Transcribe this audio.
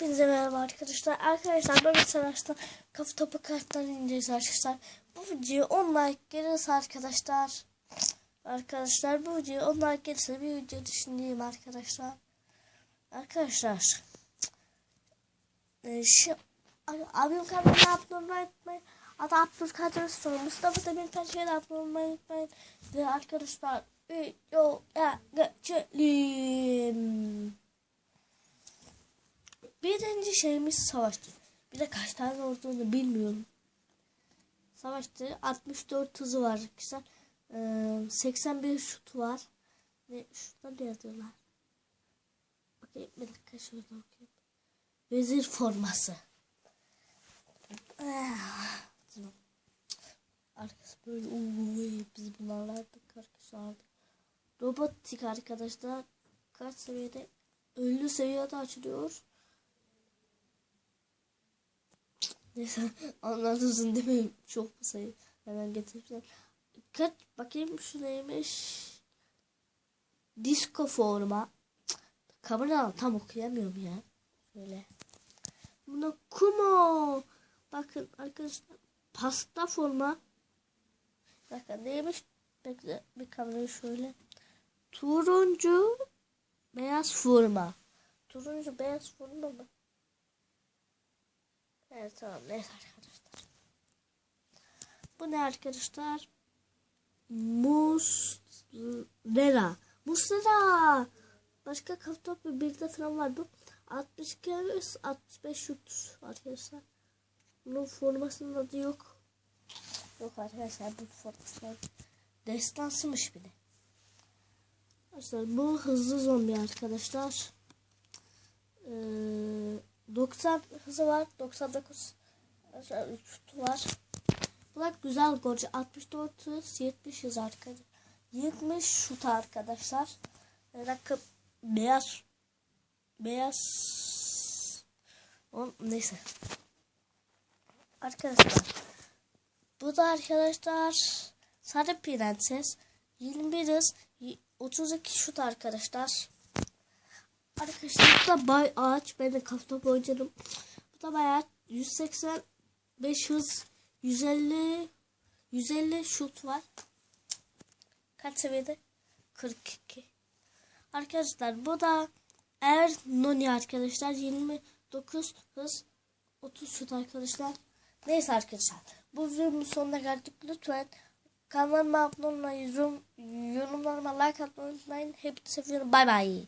Hepinize merhaba arkadaşlar. Arkadaşlar böyle savaşta kafa topu kartları ineceğiz arkadaşlar. Bu videoya 10 like gelirse arkadaşlar. Arkadaşlar bu videoya 10 like gelirse bir video düşüneyim arkadaşlar. Arkadaşlar. Ee, şu abim kanalına abone unutmayın. Adı Abdülkadir Soru. Mustafa Demirtaş şeyde abone olmayı unutmayın. Ve arkadaşlar videoya geçelim. Birinci şeyimiz savaştı. Bir de kaç tane olduğunu bilmiyorum. Savaştı. 64 hızı var. Ee, 81 şut var. Ve şurada ne yazıyorlar? Bakayım bir dakika şöyle okuyayım. Vezir forması. Ah. Arkası böyle uuu biz bunlarla aldık arkadaşlar. Robotik arkadaşlar kaç seviyede? 50 seviyede açılıyor. Neyse anladınız değil mi? Çok sayı. Hemen getireceğim. Kaç bakayım şu neymiş? Disco forma. Kamera tam okuyamıyorum ya. Şöyle. Buna Kumo. Bakın arkadaşlar pasta forma. Bakın neymiş? Bekle bir kamerayı şöyle. Turuncu beyaz forma. Turuncu beyaz forma mı? Evet tamam neyse arkadaşlar. Bu ne arkadaşlar? Muslera. Muslera. Başka kaftop ve bir de falan var bu. 62 65 şut arkadaşlar. Bunun formasının adı yok. Yok arkadaşlar bu formasının destansımış bir de. Arkadaşlar bu hızlı zombi arkadaşlar. Ee, 90 hızı var. 99 şutu var. Bu da güzel golcü. 64 hız 70 hız arkadaşlar. 70 şut arkadaşlar. Rakip beyaz beyaz o, neyse. Arkadaşlar bu da arkadaşlar sarı prenses 21 hız 32 şut arkadaşlar. Arkadaşlar bu da bay ağaç. Ben de kaftop oynadım. Bu da bayağı 185 hız 150 150 şut var. Kaç seviyede? 42. Arkadaşlar bu da Er Noni arkadaşlar 29 hız 30 şut arkadaşlar. Neyse arkadaşlar. Bu videonun sonuna geldik. Lütfen kanalıma abone olmayı, yorum, yorumlarıma like atmayı unutmayın. Hepinizi seviyorum. Bay bay.